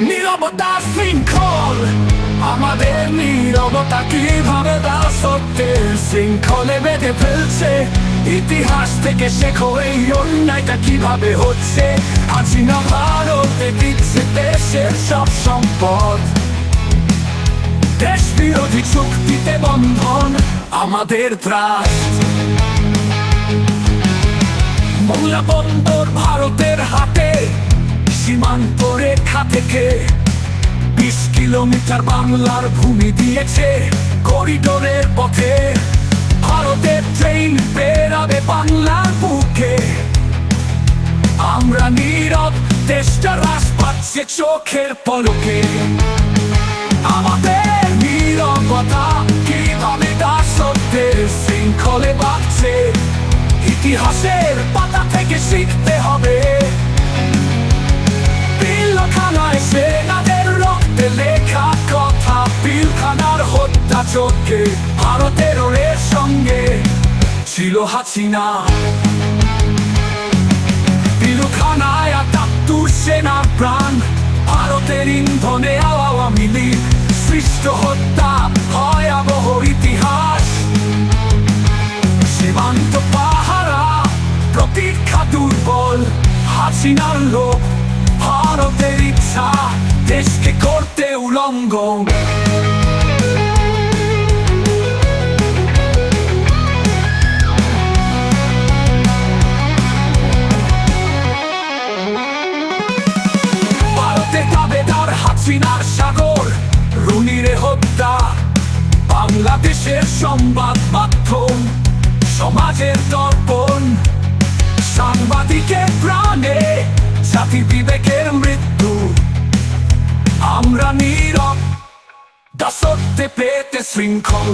নীরবতা শৃঙ্খল। আমাদের নীরবতা কীভাবে দাসত্বের শৃঙ্খলে বেঁধে ফেলছে। ইতিহাস থেকে শেখো এই অন্যায়টা কীভাবে হচ্ছে? হাসিনা ভারতে দিচ্ছে দেশের সব সম্পদ। দেশ বিরোধী চুক্তিতে বন্ধন, আমাদের ত্রাস। মোংলা বন্দর ভারতের হাতে, সীমান্ত রেখা থেকে বিশ কিলোমিটার বাংলার ভূমি দিয়েছে করিডোরের পথে। ভারতের ট্রেন বেরাবে বাংলার বুকে। আমরা নীরব, দেশটা হ্রাস পাচ্ছে চোখের পলকে। আমাদের নীরবতা ইতিহাসের পাতা থেকে শিখতে হবে। পিলখানায় সেনাদের রক্তে লেখা কথা, পিলখানার হত্যা চোখে, ভারতের সঙ্গে ছিল হাসিনা। পিলখানায় একাত্তর সেনার প্রাণ, ভারতের ইন্ধনে আওয়ামী লীগ সৃষ্ট হত্যা হাসিনার লোক ভারতের ইচ্ছা দেশকে করতে উলঙ্গ। হাসিনার সাগর, রুনিরে হত্যা, বাংলাদেশের সংবাদ মাধ্যম, সমাজের দর্পণ সাংবাদিকের প্রাণে সাথী বিবেকের মৃত্যু। আমরা নীরব দাসত্বে পেতে শৃঙ্খল।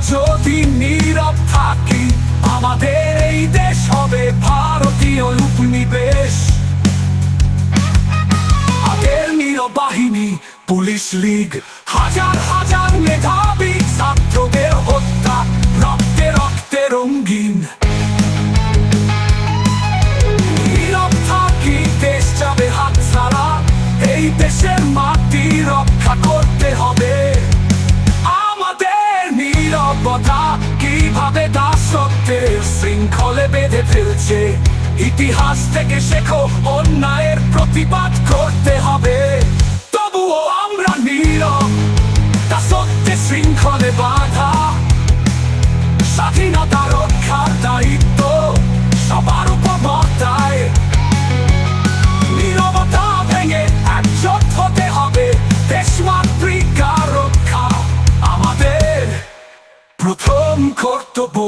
যদি নীরব থাকি। আমাদের এই দেশ হবে ভারতীয় উপনিবেশ। আগের নীরব বাহিনী, পুলিশ লীগ, হাজার হাজার মেধাবী, ছাত্রদের হত্যা, রক্তে রক্তে রঙ্গিন। ইতিহাস থেকে শেখো, অন্যায়ের প্রতিবাদ করতে হবে। তবুও আমরা নীরব, তা সত্যি শৃঙ্খলে বাধা। স্বাধীনতা রক্ষার দায়িত্ব সবার উপর নীরবতা হতে হবে আমাদের প্রথম কর্তব্য।